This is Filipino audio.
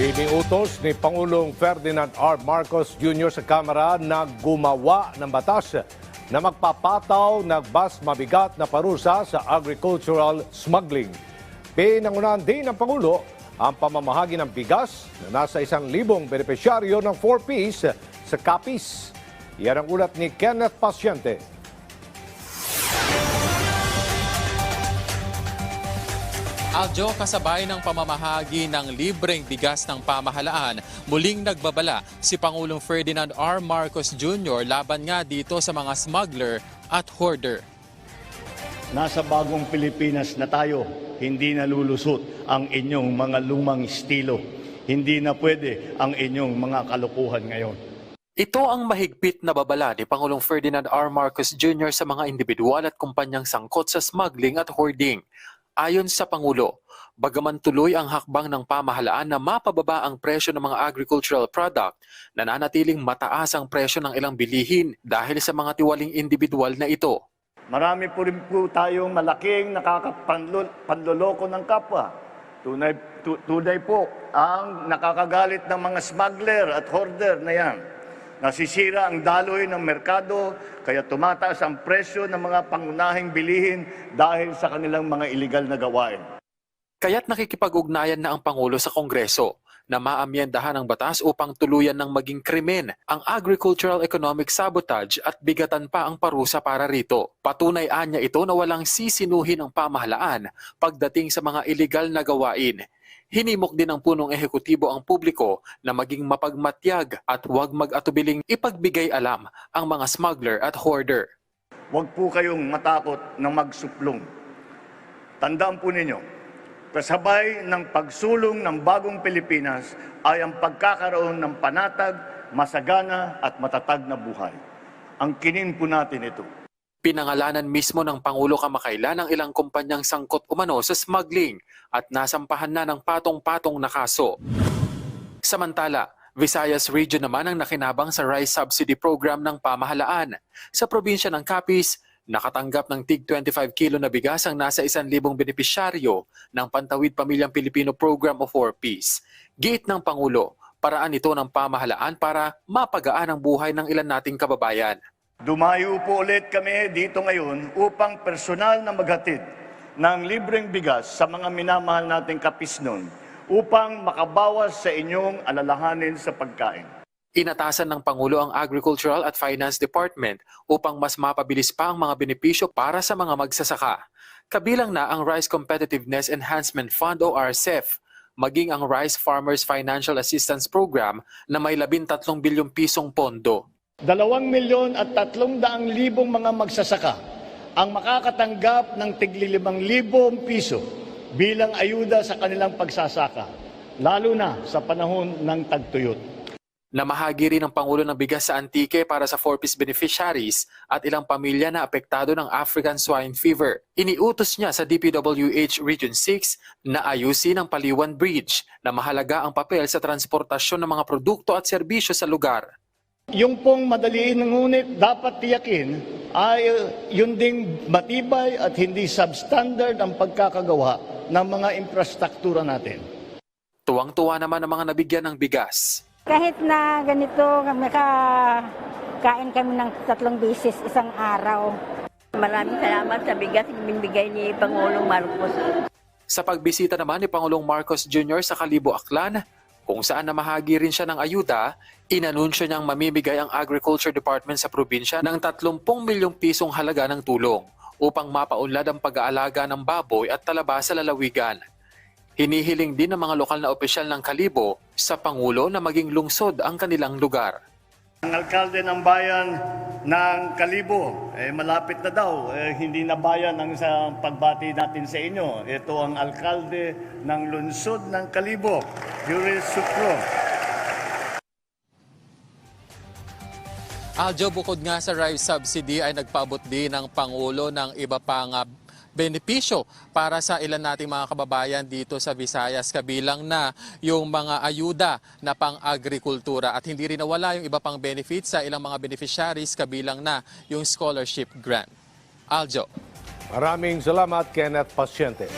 Iniutos ni Pangulong Ferdinand R. Marcos Jr. sa Kamara na gumawa ng batas na magpapataw ng bas mabigat na parusa sa agricultural smuggling. Pinangunahan din ng Pangulo ang pamamahagi ng bigas na nasa isang libong benepisyaryo ng 4Ps sa Capiz. Yan ang ulat ni Kenneth Pasyente. Aljo, kasabay ng pamamahagi ng libreng bigas ng pamahalaan, muling nagbabala si Pangulong Ferdinand R. Marcos Jr. laban nga dito sa mga smuggler at hoarder. Nasa bagong Pilipinas na tayo, hindi nalulusot ang inyong mga lumang estilo. Hindi na pwede ang inyong mga kalukuhan ngayon. Ito ang mahigpit na babala ni Pangulong Ferdinand R. Marcos Jr. sa mga individual at kumpanyang sangkot sa smuggling at hoarding. Ayon sa Pangulo, bagaman tuloy ang hakbang ng pamahalaan na mapababa ang presyo ng mga agricultural product, nananatiling mataas ang presyo ng ilang bilihin dahil sa mga tiwaling individual na ito. Marami po rin po tayong malaking nakakapanloloko ng kapwa. Tunay, tu- tunay po ang nakakagalit ng mga smuggler at hoarder na yan. Nasisira ang daloy ng merkado, kaya tumataas ang presyo ng mga pangunahing bilihin dahil sa kanilang mga iligal na gawain. Kaya't nakikipag-ugnayan na ang Pangulo sa Kongreso na maamyendahan ang batas upang tuluyan ng maging krimen ang agricultural economic sabotage at bigatan pa ang parusa para rito. Patunay anya ito na walang sisinuhin ang pamahalaan pagdating sa mga iligal na gawain. Hinimok din ng punong ehekutibo ang publiko na maging mapagmatyag at huwag mag-atubiling ipagbigay alam ang mga smuggler at hoarder. Huwag po kayong matakot na magsuplong. Tandaan po ninyo, kasabay ng pagsulong ng bagong Pilipinas ay ang pagkakaroon ng panatag, masagana at matatag na buhay. Ang kinin po natin ito. Pinangalanan mismo ng Pangulo kamakailan ang ilang kumpanyang sangkot umano sa smuggling at nasampahan na ng patong-patong na kaso. Samantala, Visayas Region naman ang nakinabang sa rice subsidy program ng pamahalaan. Sa probinsya ng Capiz, nakatanggap ng tig 25 kilo na bigas ang nasa 1,000 benepisyaryo ng Pantawid Pamilyang Pilipino Program o 4Ps. Giit ng Pangulo, paraan ito ng pamahalaan para mapagaan ang buhay ng ilan nating kababayan. Dumayo po ulit kami dito ngayon upang personal na maghatid ng libreng bigas sa mga minamahal nating kapisnon upang makabawas sa inyong alalahanin sa pagkain. Inatasan ng Pangulo ang Agricultural at Finance Department upang mas mapabilis pa ang mga benepisyo para sa mga magsasaka. Kabilang na ang Rice Competitiveness Enhancement Fund o RCEF, maging ang Rice Farmers Financial Assistance Program na may 13 bilyong pisong pondo. Dalawang milyon at tatlong daang libong mga magsasaka ang makakatanggap ng tiglilimang libong piso bilang ayuda sa kanilang pagsasaka, lalo na sa panahon ng tagtuyot. Namahagi rin ng Pangulo ng bigas sa Antique para sa 4-piece beneficiaries at ilang pamilya na apektado ng African Swine Fever. Iniutos niya sa DPWH Region 6 na ayusin ang Paliwan Bridge na mahalaga ang papel sa transportasyon ng mga produkto at serbisyo sa lugar. Yung pong madaliin ngunit dapat tiyakin ay yun ding matibay at hindi substandard ang pagkakagawa ng mga infrastruktura natin. Tuwang-tuwa naman ang mga nabigyan ng bigas. Kahit na ganito, makakain kami ng tatlong bisis isang araw. Maraming salamat sa bigas na binibigay ni Pangulong Marcos. Sa pagbisita naman ni Pangulong Marcos Jr. sa Kalibo Aklan, kung saan namahagi rin siya ng ayuda, inanunsyo niyang mamimigay ang Agriculture Department sa probinsya ng 30 milyong pisong halaga ng tulong upang mapaunlad ang pag-aalaga ng baboy at talaba sa lalawigan. Hinihiling din ng mga lokal na opisyal ng Kalibo sa Pangulo na maging lungsod ang kanilang lugar. Ang alkalde ng bayan ng Kalibo, eh, malapit na daw, eh, hindi na bayan ang sa pagbati natin sa inyo. Ito ang alkalde ng lungsod ng Kalibo, Juris Sucro. Aljo, bukod nga sa rice subsidy ay nagpaabot din ng Pangulo ng iba pang ah, benepisyo para sa ilan nating mga kababayan dito sa Visayas kabilang na yung mga ayuda na pang-agrikultura at hindi rin nawala yung iba pang benefits sa ilang mga beneficiaries kabilang na yung scholarship grant. Aljo. Maraming salamat, Kenneth Pasyente.